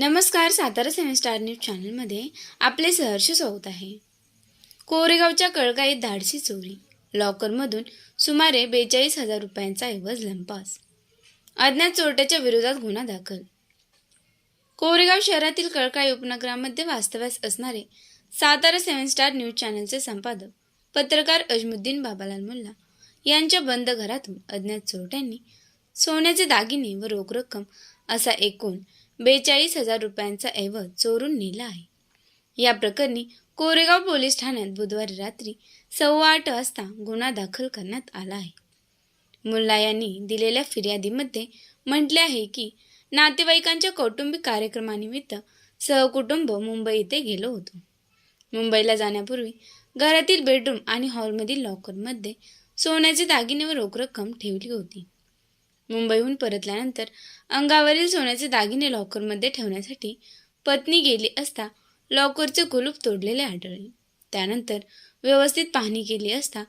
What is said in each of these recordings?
नमस्कार सातारा सेवन star news चॅनलमध्ये आपले सहर्ष स्वागत आहे. कोरेगावच्या कळकाईत धाडसी चोरी लॉकरमधून सुमारे बेचाळीस हजार रुपयांचा ऐवज लंपास अज्ञात चोरट्याच्या विरोधात गुन्हा दाखल. कोरेगाव शहरातील कळकाई उपनगरामध्ये वास्तव्यास असणारे सातारा सेवन स्टार न्यूज चॅनलचे संपादक पत्रकार अजमुद्दीन बाबालाल मुल्ला यांच्या बंद घरातून अज्ञात चोरट्यांनी सोन्याचे दागिने व रोख रक्कम असा एकूण बेचाळीस हजार रुपयांचा ऐवज चोरून नेला आहे. या प्रकरणी कोरेगाव पोलीस ठाण्यात बुधवारी रात्री सव्वा आठ वाजता गुन्हा दाखल करण्यात आला आहे. मुल्ला यांनी दिलेल्या फिर्यादीमध्ये म्हटले आहे की नातेवाईकांच्या कौटुंबिक कार्यक्रमानिमित्त सहकुटुंब मुंबई येथे गेलो होतो. मुंबईला जाण्यापूर्वी घरातील बेडरूम आणि हॉलमधील लॉकरमध्ये सोन्याचे दागिने व रोख रक्कम ठेवली होती. मुंबईहून परतल्यानंतर अंगावरील सोन्याचे दागिने लॉकरमध्ये ठेवण्यासाठी पत्नी गेली असता लॉकरचे कुलूप तोडलेले आढळले. त्यानंतर व्यवस्थित पाहणी केली असता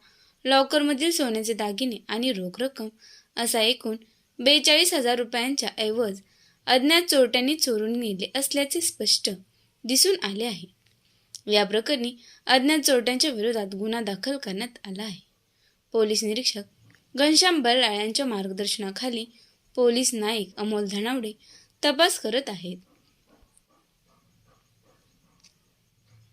लॉकरमधील सोन्याचे दागिने आणि रोख रक्कम असा एकूण बेचाळीस हजार रुपयांच्या ऐवज अज्ञात चोरट्यांनी चोरून नेले असल्याचे स्पष्ट दिसून आले आहे. या प्रकरणी अज्ञात चोरट्यांच्या विरोधात गुन्हा दाखल करण्यात आला आहे. पोलीस निरीक्षक घनश्याम बल्लाळ मार्गदर्शनाखाली पोलीस नाईक अमोल धनावडे तपास करत आहेत.